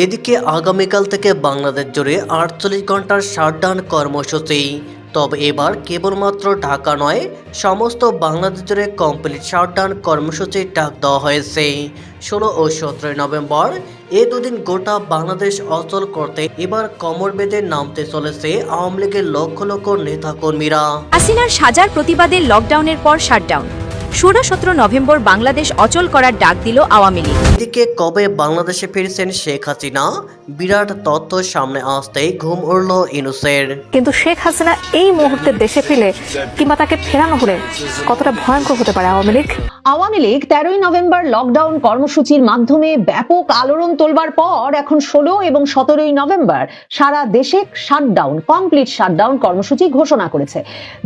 এদিকে আগামীকাল থেকে বাংলাদেশ জুড়ে আটচল্লিশ ঘণ্টার শাটডাউন কর্মসূচি। তবে এবার কেবলমাত্র ঢাকা নয়, সমস্ত বাংলাদেশ জুড়ে কমপ্লিট শাটডাউন কর্মসূচির ডাক দেওয়া হয়েছে। ষোলো ও সতেরোই নভেম্বর, এ দুদিন গোটা বাংলাদেশ অচল করতে এবার কমর বেঁধে নামতে চলেছে আওয়ামী লীগের লক্ষ লক্ষ নেতাকর্মীরা। হাসিনার সাজার প্রতিবাদে লকডাউনের পর শাটডাউন। ষোলো সতেরো নভেম্বর বাংলাদেশ অচল করার ডাক দিল আওয়ামী লীগ। এদিকে কবে বাংলাদেশে ফিরছেন শেখ হাসিনা? বিরাট তথ্য সামনে আসতেই ঘুম উড়ল ইনুসের। কিন্তু শেখ হাসিনা এই মুহূর্তে দেশে ফিরে কিংবা তাকে ফেরানো হলে কতটা ভয়ঙ্কর হতে পারে আওয়ামী লীগ? আওয়ামী লীগ তেরোই নভেম্বর লকডাউন কর্মসূচির মাধ্যমে ব্যাপক আলোড়ন তোলবার পর এখন ষোলো এবং সতেরোই নভেম্বর সারা দেশে শাটডাউন কমপ্লিট শাটডাউন কর্মসূচি ঘোষণা করেছে।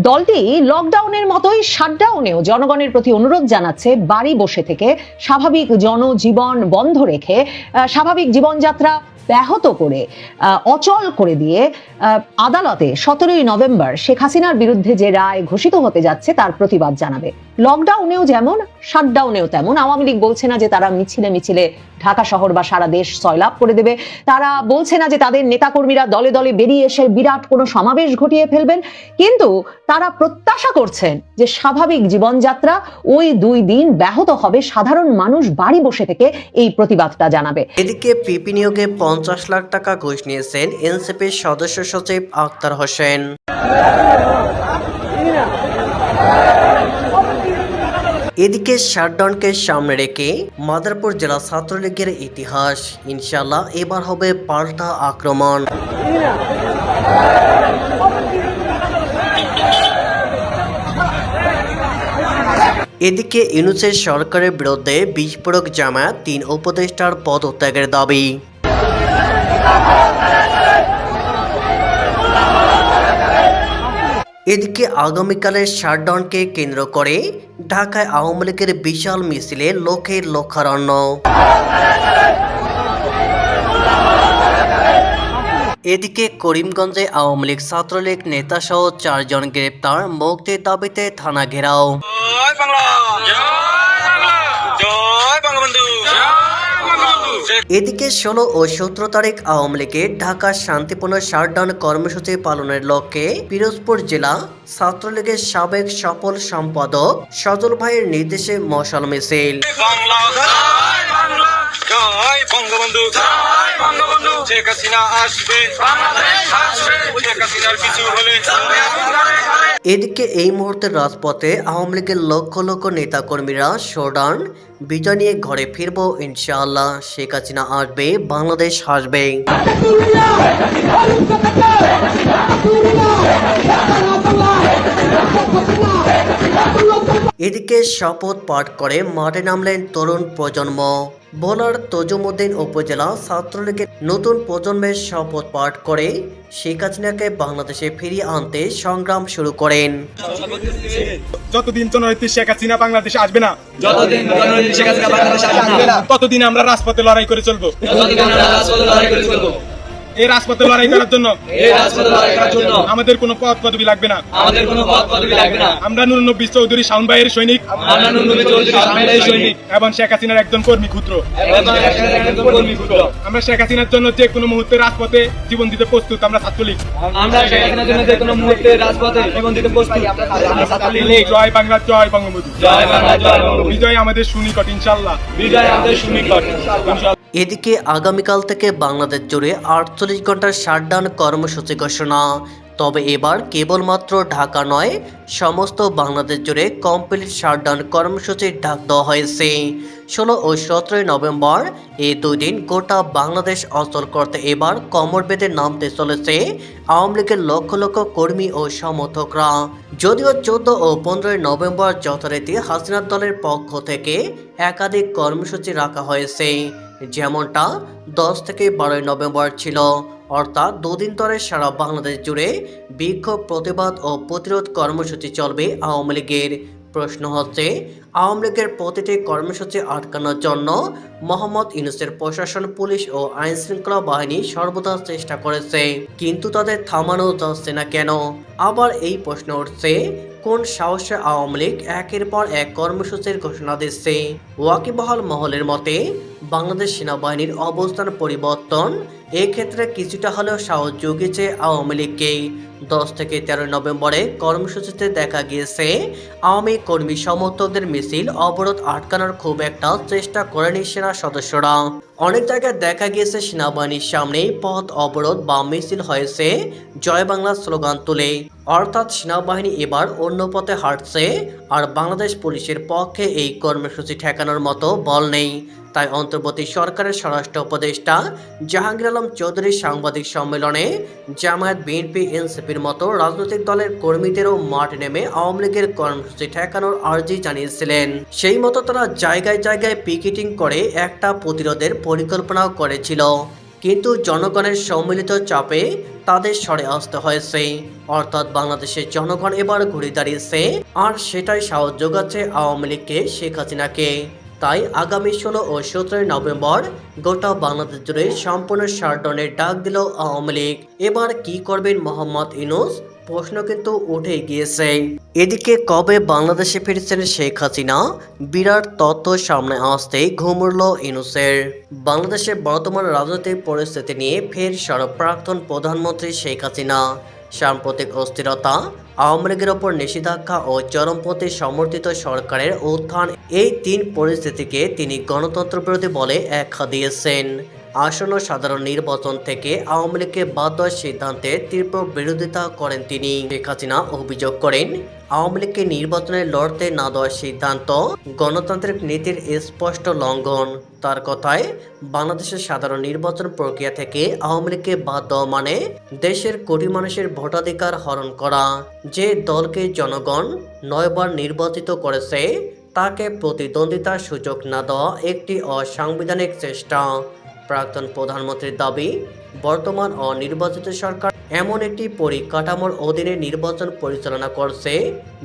দলটি লকডাউনের মতোই শাটডাউনেও জনগণের প্রতি অনুরোধ জানাচ্ছে, বাড়ি বসে থেকে স্বাভাবিক জনজীবন বন্ধ রেখে স্বাভাবিক জীবনযাত্রা ব্যাহত করে অচল করে দিয়ে আদালতে সতেরোই নভেম্বর শেখ হাসিনার বিরুদ্ধে যে রায় ঘোষিত হতে যাচ্ছে তার প্রতিবাদ জানাবে। লকডাউনেও যেমন শাটডাউনেও তেমন। আওয়ামী লীগ বলছে না যে তারা মিছিলে মিছিলে ঢাকা শহর বা সারা দেশ সয়লাভ করে দেবে। তারা বলছে না যে তাদের নেতাকর্মীরা দলে দলে বেরিয়ে এসে বিরাট কোনো সমাবেশ ঘটিয়ে ফেলবেন। কিন্তু তারা প্রত্যাশা করছেন যে স্বাভাবিক জীবনযাত্রা ওই দুই দিন ব্যাহত হবে। সাধারণ মানুষ বাড়ি বসে থেকে এই প্রতিবাদটা জানাবে। এদিকে পিপি নিয়োগে পঞ্চাশ লাখ টাকা ঘুষ নিয়েছেন এনসিপির সদস্য সচিব আক্তার হোসেন। এদিকে শাটডাউনকে সামনে রেখে মাদারপুর জেলা ছাত্রলীগের ইতিহাস। ইনশাল্লাহ এবার হবে পাল্টা আক্রমণ। এদিকে ইউনুসের সরকারের বিরুদ্ধে বিস্ফোরক জামায়াত তিন উপদেষ্টার পদত্যাগের দাবি। এদিকে আগামীকালের শাটডাউনকে কেন্দ্র করে ঢাকায় আওয়ামী লীগের বিশাল মিছিলে লোকের লক্ষারণ্য এদিকে করিমগঞ্জে আওয়ামী লীগ ছাত্রলীগ নেতাসহ চারজন গ্রেপ্তার, মুক্তির দাবিতে থানা ঘেরাও জয় বাংলা জয় বাংলা জয় বঙ্গবন্ধু জয় বঙ্গবন্ধু এদিকে ষোলো ও সতেরো তারিখ আওয়ামী লীগের ঢাকা শান্তিপূর্ণ শাটডাউন কর্মসূচি পালনের লক্ষ্যে পিরোজপুর জেলা ছাত্রলীগের সাবেক সফল সম্পাদক সজল ভাইয়ের নির্দেশে মশাল মিছিল। বঙ্গবন্ধু আসবে এদিকে এই মুহূর্তে রাজপথে আওয়ামী লীগের লক্ষ লক্ষ নেতাকর্মীরা শোডান বিজয় নিয়ে ঘরে ফিরবো, ইনশাআল্লাহ শেখ হাসিনা আসবে, বাংলাদেশ হাসবে এদিকে শপথ পাঠ করে মাঠে নামলেন তরুণ প্রজন্ম। বোলার তজুমুদ্দিন উপজেলা ছাত্রলীগের নতুন প্রজন্মের শপথ পাঠ করে শেখ হাসিনাকে বাংলাদেশে ফিরিয়ে আনতে সংগ্রাম শুরু করেন। যতদিন জননেত্রী শেখ হাসিনা বাংলাদেশে আসবে না যতদিন শেখ হাসিনা বাংলাদেশে আসবে না ততদিন আমরা রাজপথে লড়াই করে চলবো। ততদিন আমরা রাজপথে লড়াই করে চলবো। এই রাজপথে লড়াই করার জন্য। এই রাজপথে লড়াই করার জন্য। আমাদের কোনো পদ পদবি লাগবে না। আমাদের কোনো পদ পদবি লাগবে না। আমরা নুরনব্বী চৌধুরী শাওন ভাইয়ের সৈনিক। আমরা চৌধুরী সামনের সৈনিক। এবং শেখ হাসিনার একজন কর্মী ক্ষুদ্র। আমরা শেখ হাসিনার জন্য যে কোনো মুহূর্তে রাজপথে জীবন দিতে প্রস্তুত আমরা ছাত্রলীগ। আমরা শেখ হাসিনার জন্য যে কোনো মুহূর্তে রাজপথে জীবন দিতে প্রস্তুত আমরা ছাত্রলীগ। জয় বাংলা জয় বঙ্গবন্ধু। জয় বাংলা জয় বঙ্গবন্ধু। বিজয় আমাদের সুনিকট ইনশাল্লাহ। বিজয় আমাদের সুনিকট ইনশাআল্লাহ। এদিকে আগামীকাল থেকে বাংলাদেশ জুড়ে আটচল্লিশ ঘণ্টার শাটডাউন কর্মসূচি ঘোষণা। তবে এবার কেবলমাত্র ঢাকা নয়, সমস্ত বাংলাদেশ জুড়ে কমপ্লিট শাটডাউন কর্মসূচির ডাক দেওয়া হয়েছে। ষোলো ও সতেরোই নভেম্বর এই দুই দিন গোটা বাংলাদেশ অচল করতে এবার কমর বেঁধে নামতে চলেছে আওয়ামী লীগের লক্ষ লক্ষ কর্মী ও সমর্থকরা। যদিও চোদ্দ ও পনেরোই নভেম্বর যথারীতি হাসিনার দলের পক্ষ থেকে একাধিক কর্মসূচি রাখা হয়েছে। যেমনটা দশ থেকে বারোই নভেম্বর ছিল। অর্থাৎ দুদিন ধরে সারা বাংলাদেশ জুড়ে বিক্ষোভ, প্রতিবাদ ও প্রতিরোধ কর্মসূচি চলবে আওয়ামী লীগের। প্রশ্ন হচ্ছে, আওয়ামী লীগের প্রতিটি কর্মসূচি আটকানোর জন্য মোহাম্মদ ইউনুসের প্রশাসন, পুলিশ ও আইন শৃঙ্খলা বাহিনী সর্বদা চেষ্টা করেছে। কিন্তু তাদের থামানো যাচ্ছে না কেন? আবার এই প্রশ্ন উঠছে কোন সাহসে আওয়ামী লীগ একের পর এক কর্মসূচির ঘোষণা দিচ্ছে ওয়াকিবহাল মহলের মতে, বাংলাদেশ সেনাবাহিনীর অবস্থান পরিবর্তন এক্ষেত্রে কিছুটা হলেও সাহস জুগিয়েছে আওয়ামী লীগকে। দশ থেকে তেরো নভেম্বরে কর্মসূচিতে দেখা গিয়েছে, আওয়ামী কর্মী সমর্থকদের মিছিল অবরোধ আটকানোর খুব একটা চেষ্টা করেনি সেনা সদস্যরা। অনেক জায়গায় দেখা গিয়েছে সেনাবাহিনীর সামনেই পথ অবরোধ বা মিছিল হয়েছে, জয় বাংলা স্লোগান তুলে। অর্থাৎ সেনাবাহিনী এবার অন্য পথে হাঁটছে, আর বাংলাদেশ পুলিশের পক্ষে এই কর্মসূচি ঠেকানোর মতো বল নেই। তাই অন্তর্বর্তী সরকারের স্বরাষ্ট্র উপদেষ্টা জাহাঙ্গীর আলম চৌধুরী সাংবাদিক সম্মেলনে জামায়াত বিএনপি, এনসিপির মতো রাজনৈতিক দলের কর্মীদেরও মাঠ নেমে আওয়ামী লীগের কর্মসূচি ঠেকানোর আর্জি জানিয়েছিলেন। সেই মতো তারা জায়গায় জায়গায় পিকেটিং করে একটা প্রতিরোধের পরিকল্পনাও করেছিল। কিন্তু জনগণের সম্মিলিত চাপে তাদের সরে আসতে হয়েছে। অর্থাৎ বাংলাদেশের জনগণ এবার ঘুরে দাঁড়িয়েছে, আর সেটাই সাহস যোগাচ্ছে আওয়ামী লীগকে, শেখ হাসিনাকে। তাই আগামী ষোলো ও সতেরোই নভেম্বর গোটা বাংলাদেশ জুড়ে সম্পূর্ণ শাটডাউনের ডাক দিল আওয়ামী লীগ। এবার কি করবেন মোহাম্মদ ইনুস প্রশ্ন কিন্তু উঠে গিয়েছে। এদিকে কবে বাংলাদেশে ফিরছেন শেখ হাসিনা? বিরাট তথ্য সামনে আসতেই ঘুমুরল ইনুসের বাংলাদেশের বর্তমান রাজনৈতিক পরিস্থিতি নিয়ে ফের সরব প্রাক্তন প্রধানমন্ত্রী শেখ হাসিনা। সাম্প্রতিক অস্থিরতা, আওয়ামী লীগের ওপর নিষেধাজ্ঞা ও চরমপন্থী সমর্থিত সরকারের উত্থান, এই তিন পরিস্থিতিকে তিনি গণতন্ত্র বিরোধী বলে একা দিয়েছেন। আসন্ন সাধারণ নির্বাচন থেকে আওয়ামী লীগকে বাদ দেওয়ার সিদ্ধান্তে তীব্র বিরোধিতা করেন তিনি। শেখ হাসিনা অভিযোগ করেন, আওয়ামী লীগকে নির্বাচনে লড়তে না দেওয়ার সিদ্ধান্ত গণতান্ত্রিক নীতির স্পষ্ট লঙ্ঘন। তার কথায়, বাংলাদেশের সাধারণ নির্বাচন প্রক্রিয়া থেকে আওয়ামী লীগকে বাদ দেওয়া মানে দেশের কোটি মানুষের ভোটাধিকার হরণ করা। যে দলকে জনগণ নয়বার নির্বাচিত করেছে, তাকে প্রতিদ্বন্দ্বিতার সুযোগ না দেওয়া একটি অসাংবিধানিক চেষ্টা। প্রাক্তন প্রধানমন্ত্রীর দাবি, বর্তমান অনির্বাচিত সরকার এমন একটি পরিকাঠামোর অধীনে নির্বাচন পরিচালনা করছে,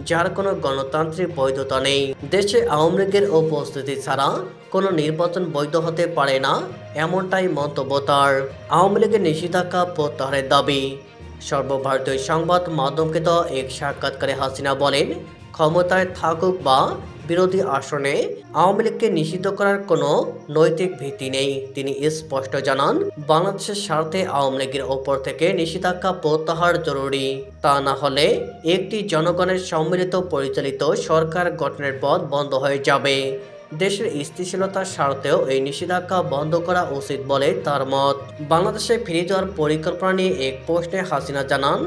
যার কোনো গণতান্ত্রিক বৈধতা নেই। দেশে আওয়ামী লীগের উপস্থিতি ছাড়া কোনো নির্বাচন বৈধ হতে পারে না, এমনটাই মন্তব্য তার। আওয়ামী লীগের নিষেধাজ্ঞা প্রত্যাহারের দাবি। সর্বভারতীয় সংবাদ মাধ্যমকে তো এক সাক্ষাৎকারে হাসিনা বলেন, ক্ষমতায় থাকুক বা বিরোধী আসনে আওয়ামী লীগকে নিষিদ্ধ করার কোনো নৈতিক ভিত্তি নেই, তিনি স্পষ্ট জানান। বাংলাদেশের স্বার্থে আওয়ামী লীগের ওপর থেকে নিষেধাজ্ঞা প্রত্যাহার জরুরি। তা না হলে একটি জনগণের সম্মিলিত পরিচালিত সরকার গঠনের পথ বন্ধ হয়ে যাবে। দেশের স্থিতিশীলতার স্বার্থেও এই নিষেধাজ্ঞা বন্ধ করা উচিত বলে তার মত। বাংলাদেশে ফিরে যাওয়ার পরিকল্পনা নিয়ে এক প্রশ্নে হাসিনা জানান,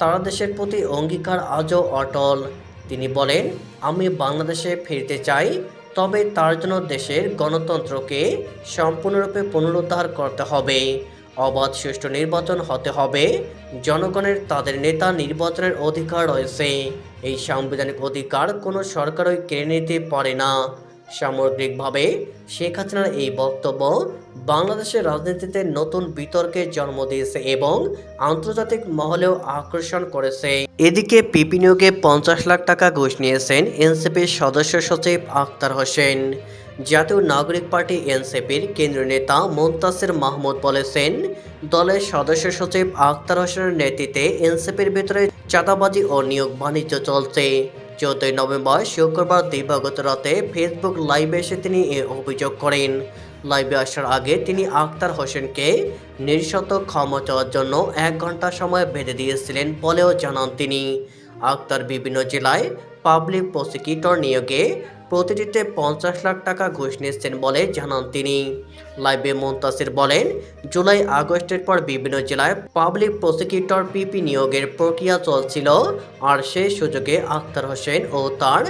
তারা দেশের প্রতি অঙ্গীকার আজও অটল। তিনি বলেন, আমি বাংলাদেশে ফিরতে চাই, তবে তার জন্য দেশের গণতন্ত্রকে সম্পূর্ণরূপে পুনরুদ্ধার করতে হবে। অবাধ সুষ্ঠু নির্বাচন হতে হবে। জনগণের তাদের নেতা নির্বাচনের অধিকার রয়েছে। এই সাংবিধানিক অধিকার কোনো সরকারই কেড়ে নিতে পারে না। সামগ্রিকভাবে শেখ হাসিনার এই বক্তব্য বাংলাদেশের রাজনীতিতে নতুন বিতর্কের জন্ম দিয়েছে এবং আন্তর্জাতিক মহলেও আকর্ষণ করেছে। এদিকে পিপি নিয়োগে পঞ্চাশ লাখ টাকা ঘুষ নিয়েছেন এনসিপির সদস্য সচিব আখতার হোসেন। জাতীয় নাগরিক পার্টি এনসিপির কেন্দ্রীয় নেতা মোন্তাসির মাহমুদ বলেছেন, দলের সদস্য সচিব আখতার হোসেনের নেতৃত্বে এনসিপির ভিতরে চাঁদাবাজি ও নিয়োগ বাণিজ্য চলছে। চৌদ্দই নভেম্বর শুক্রবার দিবাগত রাতে ফেসবুক লাইভে এসে তিনি এ অভিযোগ করেন। লাইভে আসার আগে তিনি আক্তার হোসেনকে নিঃশত ক্ষমা চাওয়ার জন্য এক ঘণ্টা সময় বেঁধে দিয়েছিলেন বলেও জানান তিনি। আক্তার বিভিন্ন জেলায় পাবলিক প্রসিকিউটর নিয়োগে প্রতিটিতে পঞ্চাশ লাখ টাকা ঘুষ নিচ্ছেন বলে জানান তিনি। লাইভে মুন্তাসির বলেন, জুলাই আগস্টের পর বিভিন্ন জেলায় পাবলিক প্রসিকিউটর পিপি নিয়োগের প্রক্রিয়া চলছিল আর সেই সুযোগে আখতার হোসেন ও তার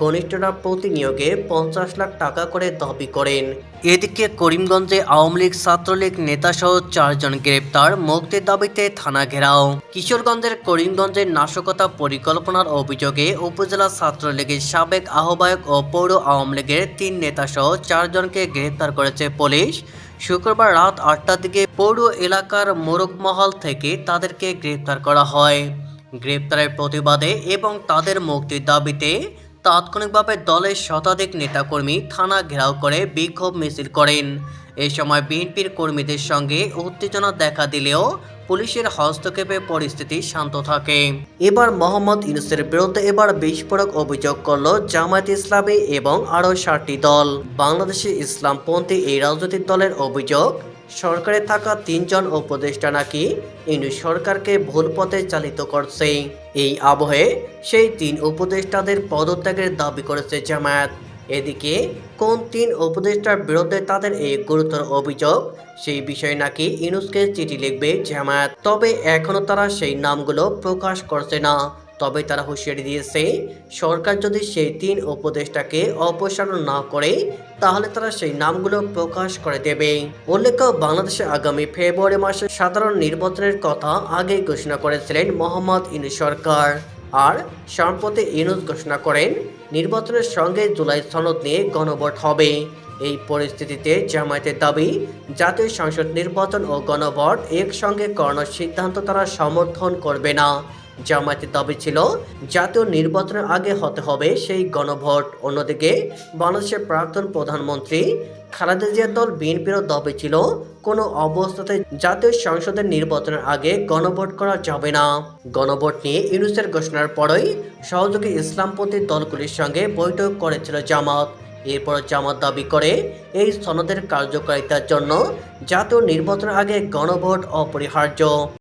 ঘনিষ্ঠরা প্রতি নিয়োগে পঞ্চাশ লাখ টাকা করে দাবি করেন। এদিকে করিমগঞ্জে আওয়ামী লীগ, ছাত্রলীগ নেতাসহ চারজন গ্রেপ্তার। মুক্তির দাবিতে থানা ঘেরাও। কিশোরগঞ্জের করিমগঞ্জের নাশকতা পরিকল্পনার অভিযোগে উপজেলা ছাত্রলীগের সাবেক আহ্বায়ক ও পৌর আওয়ামী লীগের তিন নেতাসহ চারজনকে গ্রেপ্তার করেছে পুলিশ। শুক্রবার রাত আটটার দিকে পৌর এলাকার মোরগমহল থেকে তাদেরকে গ্রেপ্তার করা হয়। গ্রেপ্তারের প্রতিবাদে এবং তাদের মুক্তির দাবিতে তাৎক্ষণিকভাবে দলের শতাধিক নেতাকর্মী থানা ঘেরাও করে বিক্ষোভ মিছিল করেন। এ সময় বিএনপির কর্মীদের সঙ্গে উত্তেজনা দেখা দিলেও পুলিশের হস্তক্ষেপে পরিস্থিতি শান্ত থাকে। এবার মোহাম্মদ ইউনুসের বিরুদ্ধে এবার বিস্ফোরক অভিযোগ করল জামায়াত ইসলামী এবং আরও ষাটটি দল। বাংলাদেশে ইসলামপন্থী এই রাজনৈতিক দলের অভিযোগ সরকারে থাকা তিনজন উপদেষ্টা নাকি ইউনুস সরকারকে ভুল পথে চালিত করছে? এই আবহে সেই তিন উপদেষ্টাদের পদত্যাগের দাবি করেছে জামায়াত। এদিকে কোন তিন উপদেষ্টার বিরুদ্ধে তাদের এই গুরুতর অভিযোগ, সেই বিষয়ে নাকি ইউনুসকে চিঠি লিখবে জামায়াত। তবে এখনও তারা সেই নামগুলো প্রকাশ করছে না। তবে তারা হুঁশিয়ারি দিয়েছে, সরকার যদি সেই তিন উপদেষ্টাকে অপসারণ না করে, তাহলে তারা সেই নামগুলো প্রকাশ করে দেবে। উল্লেখ্য, বাংলাদেশে আগামী ফেব্রুয়ারি মাসে সাধারণ নির্বাচনের কথা আগেই ঘোষণা করেছিলেন মোহাম্মদ ইউনুস সরকার। আর সম্প্রতি ইউনুস ঘোষণা করেন, নির্বাচনের সঙ্গে জুলাই সনদ নিয়ে গণভোট হবে। এই পরিস্থিতিতে জামায়াতের দাবি, জাতীয় সংসদ নির্বাচন ও গণভোট একসঙ্গে করানোর সিদ্ধান্ত তারা সমর্থন করবে না। জামায়াতের দাবি ছিল, জাতীয় নির্বাচনের আগে হতে হবে সেই গণভোট। অন্যদিকে, বাংলাদেশের প্রাক্তন প্রধানমন্ত্রী খালেদা জিয়ার দল বিএনপিরও দাবি ছিল, কোনো অবস্থাতে জাতীয় সংসদের নির্বাচনের আগে গণভোট করা যাবে না। গণভোট নিয়ে ইউনুসের ঘোষণার পরই সহযোগী ইসলামপন্থী দলগুলির সঙ্গে বৈঠক করেছিল জামাত। এরপর জামাত দাবি করে, এই সনদের কার্যকারিতার জন্য জাতীয় নির্বাচনের আগে গণভোট অপরিহার্য।